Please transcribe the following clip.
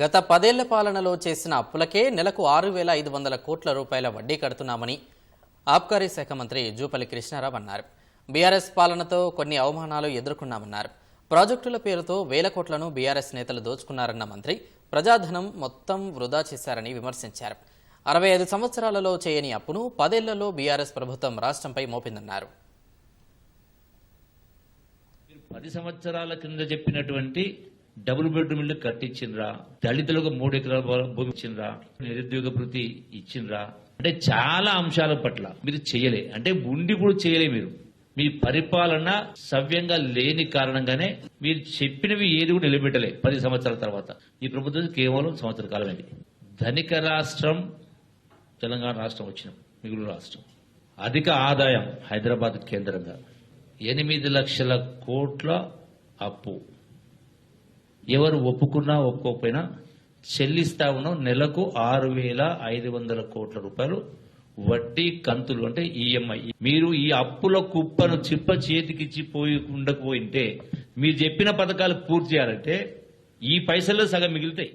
గత పదేళ్ళ పాలనలో చేసిన అప్పులకే నెలకు ఆరు వేల ఐదు వందల కోట్ల రూపాయల వడ్డీ కడుతున్నామని ఆబ్కారీ శాఖ మంత్రి జూపల్లి కృష్ణారావు అన్నారు. బీఆర్ఎస్ పాలనతో కొన్ని అవమానాలు ఎదుర్కొన్నామన్నారు. ప్రాజెక్టుల పేరుతో వేల కోట్లను బీఆర్ఎస్ నేతలు దోచుకున్నారన్న మంత్రి ప్రజాధనం మొత్తం వృధా చేశారని విమర్శించారు. అరవై ఐదు సంవత్సరాలలో చేయని అప్పును పదేళ్ళలో బీఆర్ఎస్ ప్రభుత్వం రాష్ట్రంపై మోపిందన్నారు. పది సంవత్సరాల కింద చెప్పినటువంటి డబుల్ బెడ్రూమ్ ఇల్లు కట్టించిండ్రా దళితులకు మూడు ఎకరాల భూమి ఇచ్చిండ్రా నిరుద్యోగ భృతి ఇచ్చిండ్రా. అంటే చాలా అంశాల పట్ల మీరు చేయలే. అంటే ఉండి కూడా చేయలే మీరు. మీ పరిపాలన సవ్యంగా లేని కారణంగానే మీరు చెప్పినవి ఏది కూడా నిలబెట్టలే పది సంవత్సరాల తర్వాత. ఈ ప్రభుత్వం కేవలం సంవత్సర కాలమైంది ధనిక రాష్ట్రం తెలంగాణ రాష్ట్రం వచ్చిన మిగులు రాష్ట్రం. అధిక ఆదాయం హైదరాబాద్ కేంద్రంగా. ఎనిమిది లక్షల కోట్ల అప్పు. ఎవరు ఒప్పుకున్నా ఒప్పుకోకపోయినా చెల్లిస్తా ఉన్నాం. నెలకు ఆరు వేల ఐదు వందల కోట్ల రూపాయలు వడ్డీ కంతులు అంటే ఈఎంఐ మీరు ఈ అప్పుల కుప్పను చిప్ప చేతికిచ్చి పోయి ఉండకపోయింటే మీరు చెప్పిన పథకాలు పూర్తి చేయాలంటే ఈ పైసల్లో సగం మిగులుతాయి.